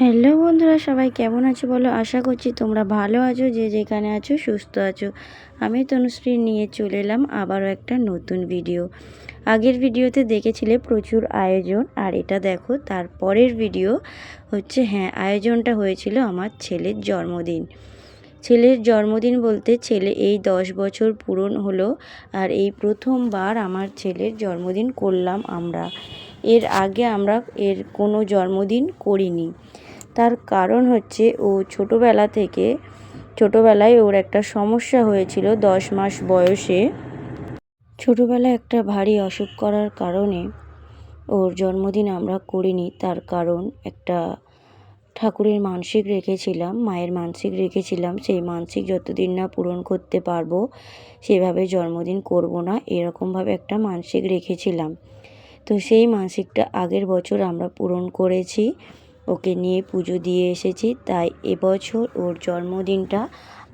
Hello বন্ধুরা, সবাই কেমন আছো বলো? আশা করছি তোমরা ভালো আছো, যে যেখানে আছো সুস্থ আছো। আমি তনুশ্রী নিয়ে চলে এলাম আবারও একটা নতুন ভিডিও আগের ভিডিওতে দেখেছিলে প্রচুর আয়োজন, আর এটা দেখো, তারপরের ভিডিও হচ্ছে হ্যাঁ আয়োজনটা হয়েছিল আমার ছেলের জন্মদিন। ছেলের জন্মদিন বলতে ছেলে এই দশ বছর পূরণ হলো, আর এই প্রথমবার আমার ছেলের জন্মদিন করলাম আমরা। এর আগে আমরা এর কোনো জন্মদিন করিনি। তার কারণ হচ্ছে ও ছোটোবেলা থেকে, ছোটোবেলায় ওর একটা সমস্যা হয়েছিল দশ মাস বয়সে। ছোটোবেলায় একটা ভারী অসুখ করার কারণে ওর জন্মদিন আমরা করিনি, তার কারণ একটা ঠাকুরের মানসিক রেখেছিলাম, মায়ের মানসিক রেখেছিলাম, সেই মানসিক যতদিন না পূরণ করতে পারব সেভাবে জন্মদিন করব না, এরকমভাবে একটা মানসিক রেখেছিলাম। তো সেই মানসিকটা আগের বছর আমরা পূরণ করেছি। ওকে নিয়ে পুজো দিয়ে এসেছি, তাই এবছর ওর জন্মদিনটা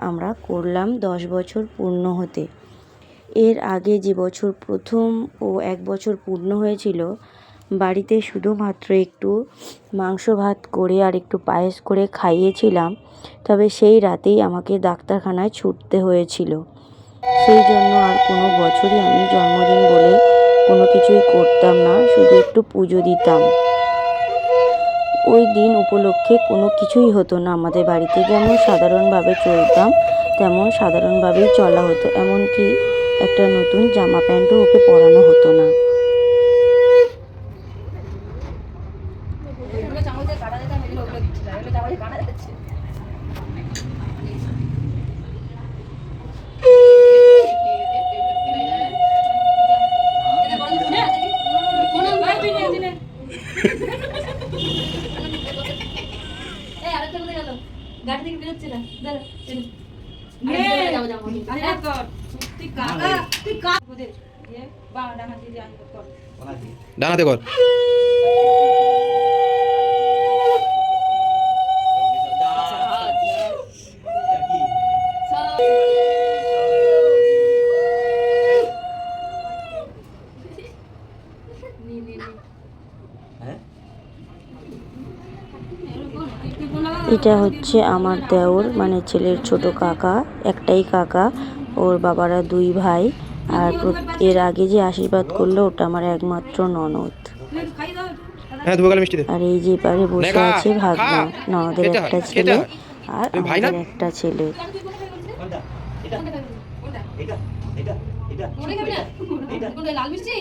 আমরা করলাম দশ বছর পূর্ণ হতে। এর আগে যে বছর প্রথম ও এক বছর পূর্ণ হয়েছিল, বাড়িতে শুধুমাত্র একটু মাংস ভাত করে আর একটু পায়েস করে খাইয়েছিলাম, তবে সেই রাতেই আমাকে ডাক্তারখানায় ছুটতে হয়েছিল। সেই জন্য আর কোনো বছরই আমি জন্মদিন বলে কোনো কিছুই করতাম না, শুধু একটু পুজো দিতাম। ওই দিন উপলক্ষে কোনো কিছুই হতো না। আমাদের বাড়িতে যেমন সাধারণভাবে চলতাম, তেমন সাধারণভাবেই চলা হতো। এমনকি একটা নতুন জামা প্যান্টও ওকে পরানো হতো না গাড়ি থেকে বেরোচ্ছে না দাঁড়া চল। নে। আরে যাব, যাব, যাব। আরে হাত কর। তুই কাকা, তুই কা- ওদের, ইয়ে, বা ডান হাতে দিয়ে আঙ্গুল কর। ডানাতে কর। এটা হচ্ছে আমার দেওর মানে ছেলের ছোট কাকা, একটাই কাকা, ওর বাবারা দুই ভাই আর এর আগে যে আশীর্বাদ করল ওটা আমার একমাত্র ননদ। হ্যাঁ আর এই যে পারে বসে আছে ভাগনা ননদের একটা ছেলে আর ভাই আমাদের একটা ছেলে কোনটা? কোনটা খাবি না? কোনটা, লাল মিষ্টি?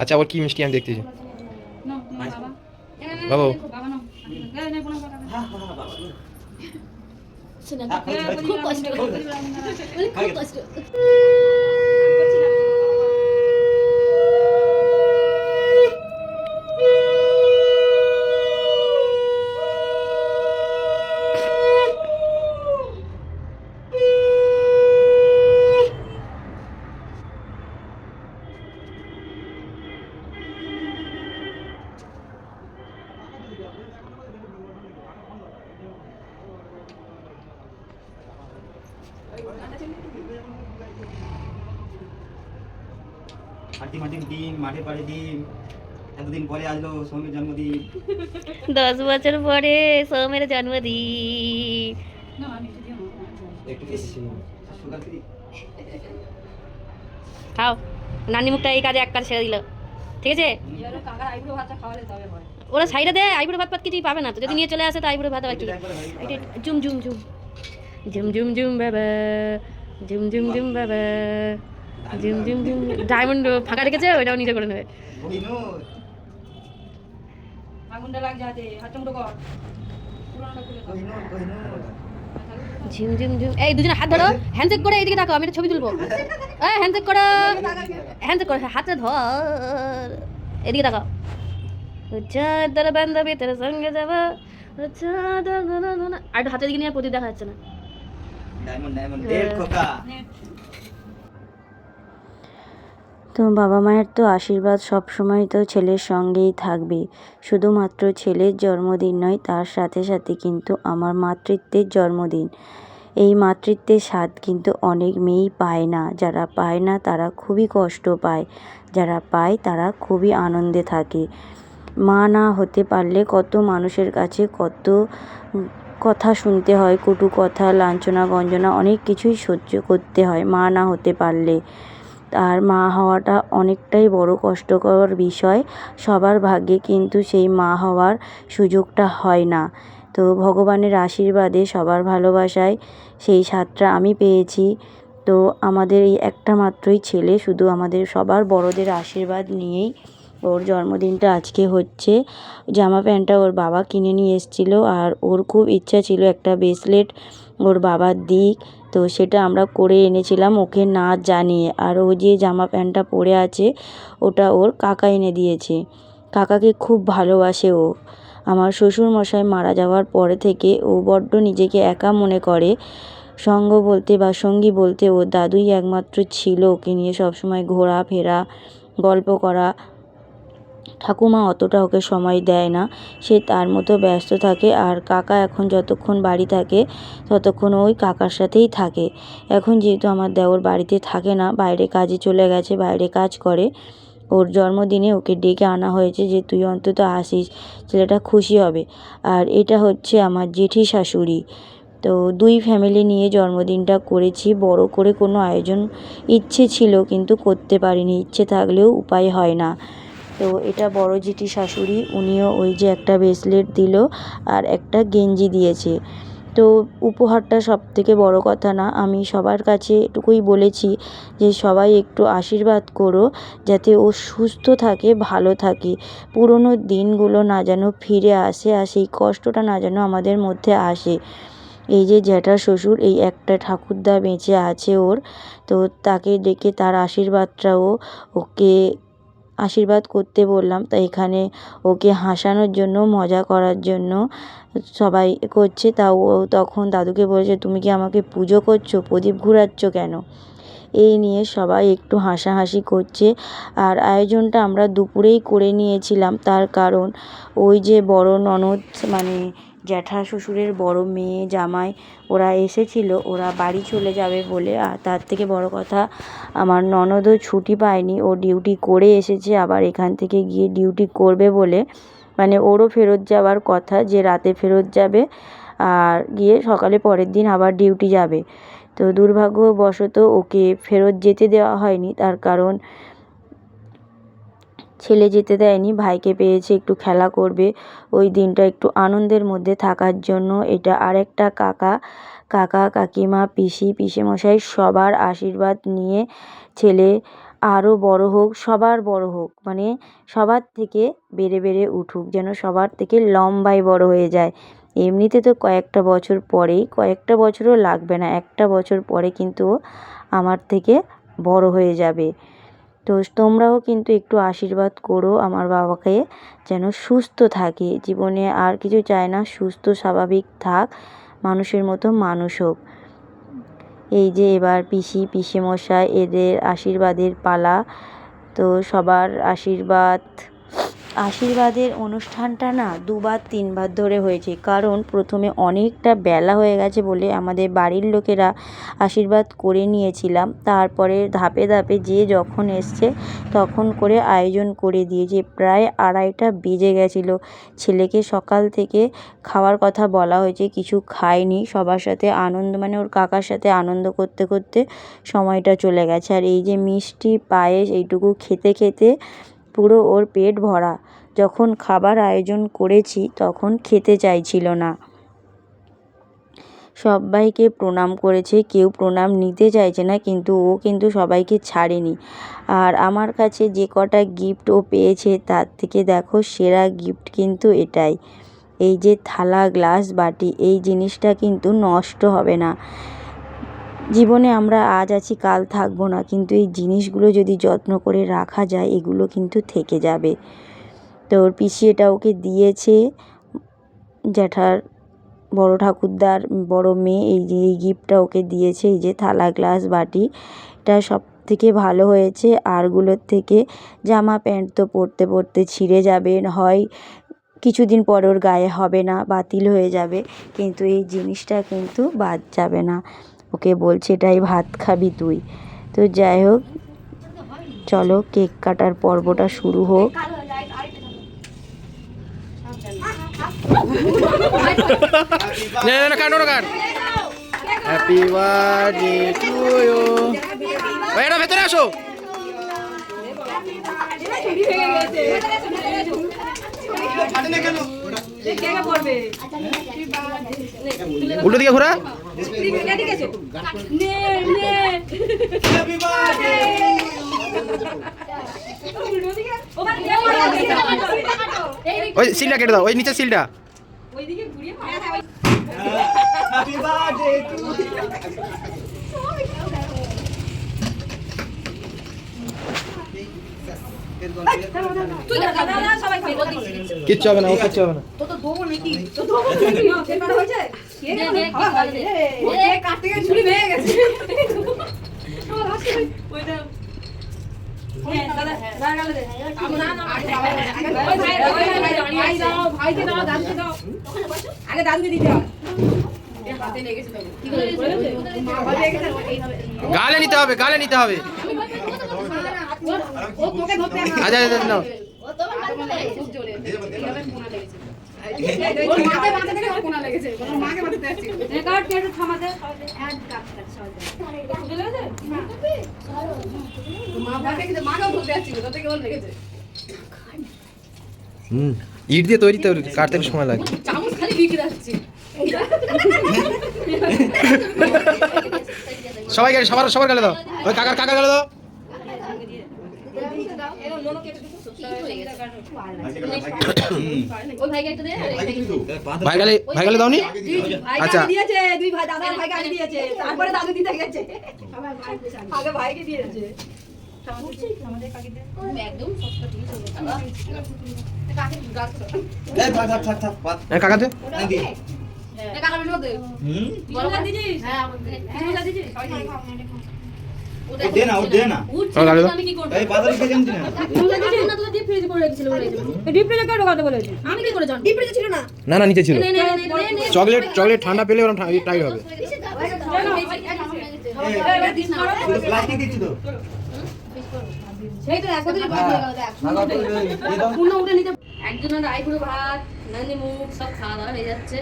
আচ্ছা আবার কি মিষ্টি আমি দেখতেছি বাবা। খুব কষ্ট বলি, বলি, খুব কষ্ট করছি না। হাঁটি মাটি ডিম মাঠে পাড়ে ডিম এতদিন পরে আসলো সৌমির জন্মদিন। দশ বছর পরে সৌমের জন্মদিন। নাও, আমি একটু দিয়ে নাও। একটু সুগার ফ্রি। খাও। নানি মুখটা এই কাজে এক কাজ ছেড়ে দিল। ঠিক আছে? এই হলো কাকার আইবুড়ো ভাতটা খাওয়ালে তবে হয়। ওরা সাইডে দেয় আইবুড়ো ভাত পাত কিছুই পাবে না তো। যদি নিয়ে চলে আসে তো আইবুড়ো ভাত আবার কি zoom zoom zoom. Zoom zoom zoom বাবা। জুম জুম জুম বাবা। Zoom zoom zoom. ডায়মন্ড ফাঁকা রেখেছে ওইটাও নিজে করে নেবে। আগুনটা হাত কর। ঝিম ঝিম ঝিম। এই দুজনে হাত ধরো। হ্যান্ডশেক করে এইদিকে তাকাও আমি একটা ছবি তুলবো। এই হ্যান্ডশেক করো। হ্যান্ডশেক করো হাতে ধর। এদিকে তাকাও। চাদর বান্ধবী তোর সঙ্গে যাব। আর হাতের দিকে নিয়ে প্রদীপ দেখা যাচ্ছে না। Diamond diamond. তো বাবা মায়ের তো আশীর্বাদ সব সময় তো ছেলের সঙ্গেই থাকবে। শুধুমাত্র ছেলের জন্মদিন নয়, তার সাথে সাথে কিন্তু আমার মাতৃত্বের জন্মদিন। এই মাতৃত্বের স্বাদ কিন্তু অনেক মেয়েই পায় না। যারা পায় না, তারা খুবই কষ্ট পায়। যারা পায়, তারা খুবই আনন্দে থাকে। মা না হতে পারলে কত মানুষের কাছে কত কথা শুনতে হয়, কটু কথা, লাঞ্ছনা, গঞ্জনা, অনেক কিছুই সহ্য করতে হয়। মা না হতে পারলে আর মা হওয়াটা অনেকটাই বড় কষ্টকর বিষয়। সবার ভাগ্যে কিন্তু সেই মা হওয়ার সুযোগটা হয় না। তো ভগবানের আশীর্বাদে সবার ভালোবাসায় সেই স্বাদটা আমি পেয়েছি। তো আমাদের এই একটা মাত্রই ছেলে, শুধু আমাদের সবার বড়দের আশীর্বাদ নিয়েই ওর জন্মদিনটা আজকে হচ্ছে। জামা প্যান্টটা ওর বাবা কিনে নিয়ে এসেছিল আর ওর খুব ইচ্ছা ছিল একটা ব্রেসলেট ওর বাবার দিক। তো সেটা আমরা করে এনেছিলাম ওকে না জানিয়ে। আর ও যে জামা প্যান্টটা পরে আছে, ওটা ওর কাকা এনে দিয়েছে। কাকাকে খুব ভালোবাসে ও। আমার শ্বশুর মশাই মারা যাওয়ার পরে থেকে ও বড্ড নিজেকে একা মনে করে। সঙ্গ বলতে বা সঙ্গী বলতে ওর দাদুই একমাত্র ছিল। ওকে নিয়ে সবসময় ঘোরা ফেরা গল্প করা ঠাকুমা অতটা ওকে সময় দেয় না। সে তার মতো ব্যস্ত থাকে আর কাকা এখন যতক্ষণ বাড়ি থাকে, ততক্ষণ ওই কাকার সাথেই থাকে। এখন যেহেতু আমার দেওর বাড়িতে থাকে না, বাইরে কাজে চলে গেছে, বাইরে কাজ করে, ওর জন্মদিনে ওকে ডেকে আনা হয়েছে যে তুই অন্তত আসিস, ছেলেটা খুশি হবে। আর এটা হচ্ছে আমার জেঠি শাশুড়ি। তো দুই ফ্যামিলি নিয়ে জন্মদিনটা করেছি, বড় করে কোনো আয়োজন ইচ্ছে ছিল কিন্তু করতে পারিনি, ইচ্ছে থাকলেও উপায় হয় না। তো এটা বড় জেঠি শাশুড়ি, উনিও ওই যে একটা ব্রেসলেট দিল আর একটা গেঞ্জি দিয়েছে। তো উপহারটা সব থেকে বড় কথা না, আমি সবার কাছে এটুকুই বলেছি যে সবাই একটু আশীর্বাদ করো যাতে ও সুস্থ থাকে, ভালো থাকে। পুরনো দিনগুলো না যেন ফিরে আসে আর সেই কষ্টটা না যেন আমাদের মধ্যে আসে। এই যে জ্যাঠা শ্বশুর, এই একটা ঠাকুরদা বেঁচে আছে ওর, তো তাকে ডেকে তার আশীর্বাদটাও ওকে আশীর্বাদ করতে বললাম। তাই এখানে ওকে হাসানোর জন্য, মজা করার জন্য সবাই করছে। তা ও তখন দাদুকে বলেছে, তুমি কি আমাকে পুজো করছ? প্রদীপ ঘুরাচ্ছ কেন? এই নিয়ে সবাই একটু হাসাহাসি করছে। আর আয়োজনটা আমরা দুপুরেই করে নিয়েছিলাম। তার কারণ ওই যে বড় ননদ মানে জ্যাঠা শ্বশুরের বড় মেয়ে, জামাই, ওরা এসেছিল। ওরা বাড়ি চলে যাবে বলে। আর তার থেকে বড় কথা, আমার ননদও ছুটি পায়নি। ও ডিউটি করে এসেছে, আবার এখান থেকে গিয়ে ডিউটি করবে বলে। মানে ওরও ফেরত যাওয়ার কথা যে রাতে ফেরত যাবে, আর গিয়ে সকালে পরের দিন আবার ডিউটি যাবে। তো দুর্ভাগ্যবশত ওকে ফেরত যেতে দেওয়া হয়নি। তার কারণ, ছেলে যেতে দেয়নি, ভাইকে পেয়েছে একটু খেলা করবে। ওই দিনটা একটু আনন্দের মধ্যে থাকার জন্য এটা আরেকটা কাকা কাকা, কাকিমা, পিসি, পিসেমশাই সবার আশীর্বাদ নিয়ে ছেলে আরও বড় হোক, সবার বড় হোক মানে সবার থেকে বেড়ে বেড়ে উঠুক, যেন সবার থেকে লম্বায় বড় হয়ে যায়। এমনিতে তো কয়েকটা বছর পরেই, কয়েকটা বছরও লাগবে না, একটা বছর পরে কিন্তু আমার থেকে বড় হয়ে যাবে। তো তোমরাও কিন্তু একটু আশীর্বাদ করো আমার বাবাকে যেন সুস্থ থাকে। জীবনে আর কিছু চায় না, সুস্থ, স্বাভাবিক থাক, মানুষের মতো মানুষ হোক। এই যে এবার পিসি, পিসেমশাই এদের আশীর্বাদের পালা, তো সবার আশীর্বাদ আশীর্বাদের অনুষ্ঠানটা না দুবার, তিনবার ধরে হয়েছে। কারণ প্রথমে অনেকটা বেলা হয়ে গেছে বলে আমাদের বাড়ির লোকেরা আশীর্বাদ করে নিয়েছিলাম। তারপরে ধাপে ধাপে যে যখন এসছে তখন করে আয়োজন করে দিয়েছে। প্রায় আড়াইটা বেজে গেছিল। ছেলেকে সকাল থেকে খাওয়ার কথা বলা হয়েছে, কিছু খায়নি। সবার সাথে আনন্দ মানে ওর কাকার সাথে আনন্দ করতে করতে সময়টা চলে গেছে। আর এই যে মিষ্টি, পায়েস, এইটুকু খেতে খেতে পুরো ওর পেট ভরা। যখন খাবার আয়োজন করেছি, তখন খেতে চাইছিল না। সবাইকে প্রণাম করেছে, কেউ প্রণাম নিতে চাইছে না, কিন্তু ও কিন্তু সবাইকে ছাড়েনি। আর আমার কাছে যে কটা গিফট ও পেয়েছে, তার থেকে দেখো, সেরা গিফট কিন্তু এটাই। এই যে থালা গ্লাস বাটি, এই জিনিসটা কিন্তু নষ্ট হবে না। জীবনে আমরা আজ আছি, কাল থাকব না। কিন্তু এই জিনিসগুলো যদি যত্ন করে রাখা যায়, এগুলো কিন্তু থেকে যাবে। তো ওর পিসি এটা ওকে দিয়েছে। জ্যাঠার বড় ঠাকুরদার বড় মেয়ে, এই যে, এই গিফটটা ওকে দিয়েছে, এই যে, থালা, গ্লাস, বাটি। এটা সব থেকে ভালো হয়েছে। আরগুলোর থেকে জামা, প্যান্ট তো পরতে পরতে ছিঁড়ে যাবে। হয় কিছুদিন পর ওর গায়ে হবে না, বাতিল হয়ে যাবে। কিন্তু এই জিনিসটা কিন্তু বাদ যাবে না। ওকে বলছে এটাই ভাত খাবি তুই। তো যাই হোক চলো কেক কাটার পর্বটা শুরু হোক। না না না কাটো না কাট। হ্যাপি বার্থডে টু ইউ এটা ভেতরে আসো। উল্টো দিকে ঘোরা। ওই সিলটা কেটে দাও ওই নিচে সিলটা। হ্যাপি বার্থডে টু কিচ্ছু হবে না কিচ্ছু হবে না। গালে নিতে হবে গালে নিতে হবে। আচ্ছা ইট দিয়ে তৈরি তো কাটতে সময় লাগে। সবাই গেলে সবার সবার গেলে দাও। ওই কাকার কাকা গেলে দাও ওই ভাইকে একটা দে আর এই ভাইকে দে। ভাই গেলে ভাই গেলে দাওনি আচ্ছা। দিয়েছে দুই ভাই দাদা ভাইকে আগে দিয়েছে তারপরে দাদু দিতে গেছে আগে ভাইকে দিয়েছে দাদা। কাকে থাক থাক পাত হ্যাঁ, কাকাতে না না নিচে ছিল চকলেট চকলেট ঠান্ডা পেলে ওরকম টাইট হবে হয়ে একজনের ভাত নানি মুখ সব খাওয়া দাওয়া হয়ে যাচ্ছে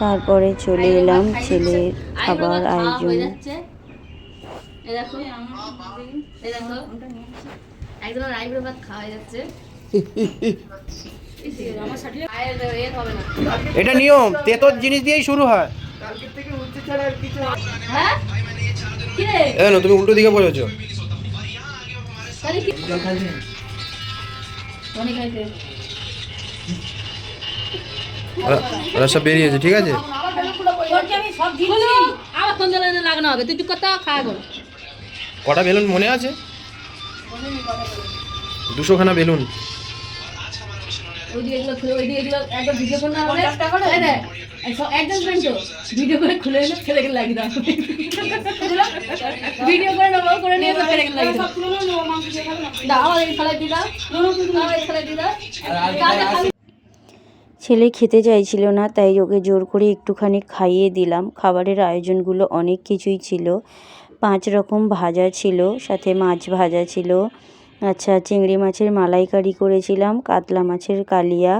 তারপরে চলে এলাম ছেলের খাবার আয়োজন হয়ে যাচ্ছে এই দেখো। এই দেখো। একজনের আইপুরো ভাত খাওয়া যাচ্ছে। এটা নিয়ম তেতর জিনিস দিয়েই শুরু হয়। কালকে থেকে উঠছে ছাড়া আর কিছু হ্যাঁ? তুমি উল্টো দিকে বলেছ। সব বেরিয়েছে ঠিক আছে? লাগানো হবে। তুই চুপ করতে খা এখন কটা বেলুন মনে আছে? দুশো খানা বেলুন। ওইদিকে এগুলো খুলে ওইদিকে এগুলো একবার ভিডিও করে না হলে এই দেখ, এই সব অ্যাডজাস্টমেন্ট তো। ভিডিও করে খুলে এনে ফেলে লাগিয়ে দাও। ভিডিও করে নেব করে নিয়ে এসে ফেলে লাগিয়ে দাও। দাও আমার এই ফেলাই দিয়ে দাও। আমার এই ফেলাই দিয়ে দাও। ছেলে খেতে চাইছিল না তাই ওকে জোর করে একটুখানি খাইয়ে দিলাম। খাবারের আয়োজনগুলো অনেক কিছুই ছিল। পাঁচ রকম ভাজা ছিল, সাথে মাছ ভাজা ছিল। আচ্ছা চিংড়ি মাছের মালাইকারি করেছিলাম, কাতলা মাছের কালিয়া,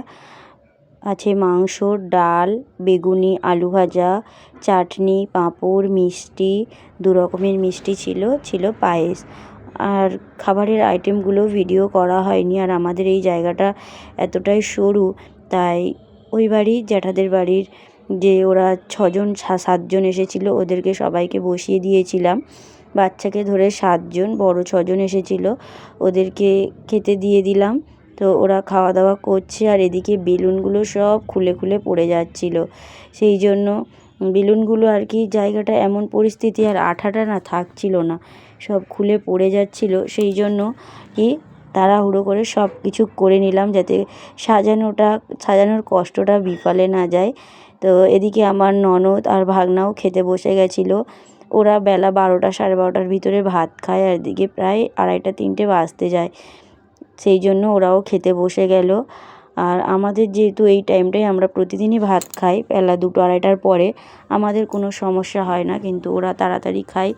আছে মাংস, ডাল, বেগুনি, আলু ভাজা, চাটনি, পাঁপড়, মিষ্টি, দু রকমের মিষ্টি ছিল ছিল পায়েস। আর খাবারের আইটেমগুলো ভিডিও করা হয়নি, আর আমাদের এই জায়গাটা এতটাই সরু, তাই ওই বাড়ির জ্যাঠাদের বাড়ির যে ওরা ছজন সাতজন এসেছিল, ওদেরকে সবাইকে বসিয়ে দিয়েছিলাম। বাচ্চাকে ধরে সাতজন, বড় ছজন এসেছিল, ওদেরকে খেতে দিয়ে দিলাম। তো ওরা খাওয়া দাওয়া করছে আর এদিকে বেলুনগুলো সব খুলে খুলে পড়ে যাচ্ছিল। সেই জন্য বেলুনগুলো আর কি জায়গাটা এমন পরিস্থিতি আর আঠাটা না থাকছিল না, সব খুলে পড়ে যাচ্ছিল। সেই জন্য কি তাড়াহুড়ো করে সব কিছু করে নিলাম যাতে সাজানোটা, সাজানোর কষ্টটা বিফলে না যায়। তো এদিকে আমার ননদ আর ভাগনাও খেতে বসে গেছিল। ওরা বেলা বারোটা, সাড়ে বারোটার ভিতরে ভাত খায় আর এদিকে প্রায় আড়াইটা, তিনটে বাজতে যায়। সেই জন্য ওরাও খেতে বসে গেল। আর আমাদের যেহেতু এই টাইমটায় আমরা প্রতিদিনই ভাত খাই, বেলা দুটো, আড়াইটার পরে, আমাদের কোনো সমস্যা হয় না। কিন্তু ওরা তাড়াতাড়ি খায়।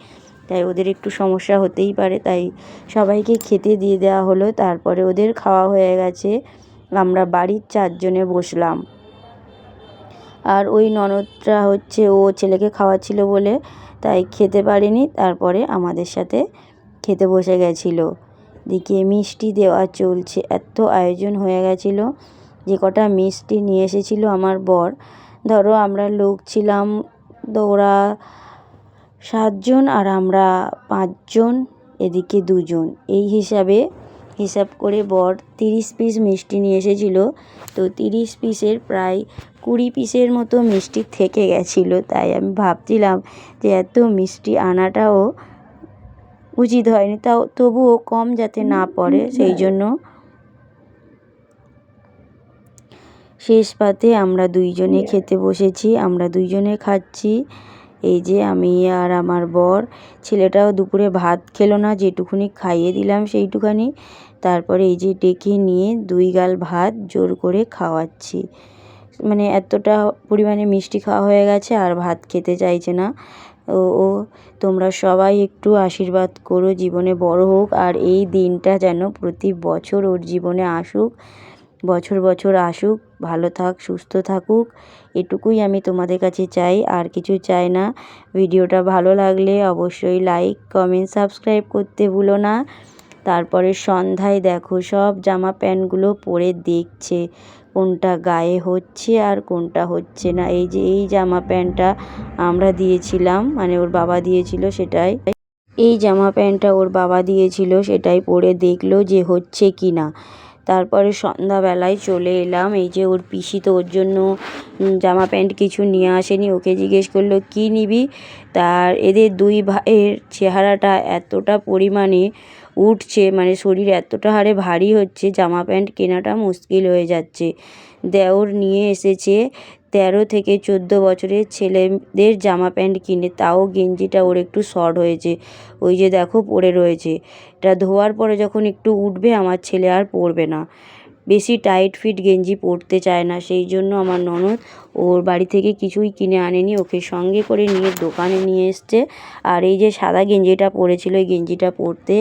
তাই ওদের একটু সমস্যা হতেই পারে। তাই সবাইকে খেতে দিয়ে দেওয়া হলো। তারপরে ওদের খাওয়া হয়ে গেছে। আমরা বাড়ির চারজনে বসলাম। আর ওই ননদটা হচ্ছে, ও ছেলেকে খাওয়াচ্ছিল বলে তাই খেতে পারেনি। তারপরে আমাদের সাথে খেতে বসে গেছিল। দিকে মিষ্টি দেওয়া চলছে। এত আয়োজন হয়ে গেছিল যে কটা মিষ্টি নিয়ে এসেছিল আমার বর। ধরো আমরা লোক ছিলাম ওরা সাতজন আর আমরা পাঁচজন এদিকে দুজন। এই হিসাবে হিসাব করে বর তিরিশ পিস মিষ্টি নিয়ে এসেছিল। তো তিরিশ পিসের প্রায় কুড়ি পিসের মতো মিষ্টি থেকে গেছিল। তাই আমি ভাবছিলাম যে এত মিষ্টি আনাটাও উচিত হয়নি। তাও তবুও কম যাতে না পড়ে সেই জন্য শেষ পাতে আমরা দুইজনে খেতে বসেছি আমরা দুইজনে খাচ্ছি। এই যে আমি আর আমার বর, ছেলেটাও দুপুরে ভাত খেলো না, যেটুকুনি খাইয়ে দিলাম সেইটুখানি তারপরে এই যে ডেকে নিয়ে দুই গাল ভাত জোর করে খাওয়াচ্ছি। মানে এতটা পরিমাণে মিষ্টি খাওয়া হয়ে গেছে, আর ভাত খেতে চাইছে না। ও ও, তোমরা সবাই একটু আশীর্বাদ করো, জীবনে বড় হোক, আর এই দিনটা যেন প্রতি বছর ওর জীবনে আসুক। বছর বছর আসুক, ভালো থাক, সুস্থ থাকুক, এটুকুই আমি তোমাদের কাছে চাই, আর কিছু চাই না। ভিডিওটা ভালো লাগলে অবশ্যই লাইক কমেন্ট সাবস্ক্রাইব করতে ভুলো না। তারপরে সন্ধ্যায় দেখো সব জামা প্যান্টগুলো পরে দেখছে, কোনটা গায়ে হচ্ছে আর কোনটা হচ্ছে না। এই যে এই জামা প্যান্টটা আমরা দিয়েছিলাম মানে ওর বাবা দিয়েছিল সেটাই। এই জামা প্যান্টটা ওর বাবা দিয়েছিল, সেটাই পরে দেখল যে হচ্ছে কি না তারপরে সন্ধ্যাবেলায় চলে এলাম। এই যে ওর পিসি তো ওর জন্য জামা প্যান্ট কিছু নিয়ে আসেনি। ওকে জিজ্ঞেস করল, কী নিবি? তার এদের দুই ভাইয়ের চেহারাটা এতটা পরিমাণে উঠছে মানে শরীর এতটা হারে ভারী হচ্ছে, জামা প্যান্ট কেনাটা মুশকিল হয়ে যাচ্ছে। দেওর নিয়ে এসেছে তেরো থেকে চোদ্দ বছরের ছেলেদের জামা প্যান্ট কিনে, তাও গেঞ্জিটা ওর একটু শর্ট হয়েছে। ওই যে দেখো পরে রয়েছে। এটা ধোয়ার পরে যখন একটু উঠবে, আমার ছেলে আর পরবে না। বেশি টাইট ফিট গেঞ্জি পরতে চায় না। সেই জন্য আমার ননদ ওর বাড়ি থেকে কিছুই কিনে আনেনি। ওকে সঙ্গে করে নিয়ে দোকানে নিয়ে এসছে। আর এই যে সাদা গেঞ্জিটা পরেছিল, এই গেঞ্জিটা পরতে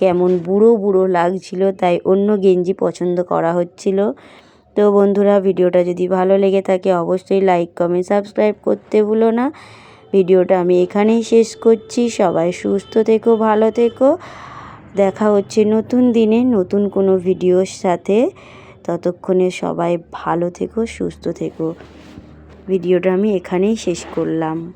কেমন বুড়ো বুড়ো লাগছিল, তাই অন্য গেঞ্জি পছন্দ করা হচ্ছিল। তো বন্ধুরা, ভিডিওটা যদি ভালো লেগে থাকে, অবশ্যই লাইক কমেন্ট সাবস্ক্রাইব করতে ভুলো না। ভিডিওটা আমি এখানেই শেষ করছি। সবাই সুস্থ থেকো, ভালো থেকো। দেখা হচ্ছে নতুন দিনে নতুন কোনো ভিডিওর সাথে। ততক্ষণে সবাই ভালো থেকো, সুস্থ থেকো। ভিডিওটা আমি এখানেই শেষ করলাম।